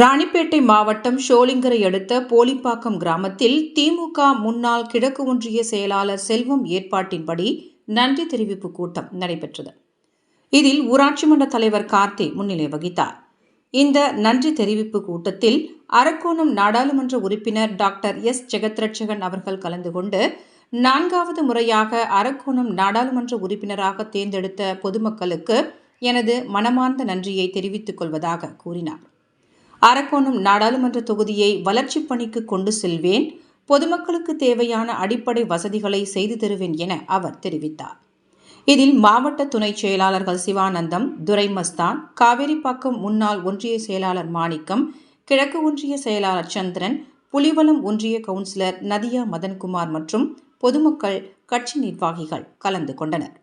ராணிப்பேட்டை மாவட்டம் ஷோலிங்கரை அடுத்த போலிப்பாக்கம் கிராமத்தில் திமுக முன்னாள் கிழக்கு ஒன்றிய செயலாளர் செல்வம் ஏற்பாட்டின்படி நன்றி தெரிவிப்பு கூட்டம் நடைபெற்றது. இதில் ஊராட்சி மன்ற தலைவர் கார்த்தி முன்னிலை வகித்தார். இந்த நன்றி தெரிவிப்பு கூட்டத்தில் அரக்கோணம் நாடாளுமன்ற உறுப்பினர் டாக்டர் எஸ். ஜெகத்ரட்சகன் அவர்கள் கலந்து கொண்டு நான்காவது முறையாக அரக்கோணம் நாடாளுமன்ற உறுப்பினராக தேர்ந்தெடுத்த பொதுமக்களுக்கு எனது மனமார்ந்த நன்றியை தெரிவித்துக் கொள்வதாக கூறினார். அரக்கோணம் நாடாளுமன்ற தொகுதியை வளர்ச்சிப் பணிக்கு கொண்டு செல்வேன் பொதுமக்களுக்கு தேவையான அடிப்படை வசதிகளை செய்து தருவேன் என அவர் தெரிவித்தார். இதில் மாவட்ட துணை செயலாளர்கள் சிவானந்தம் துரைமஸ்தான் காவேரிப்பாக்கம் முன்னாள் ஒன்றிய செயலாளர் மாணிக்கம் கிழக்கு ஒன்றிய செயலாளர் சந்திரன் புலிவலம் ஒன்றிய கவுன்சிலர் நதியா மதன்குமார் மற்றும் பொதுமக்கள் கட்சி நிர்வாகிகள் கலந்து கொண்டனர்.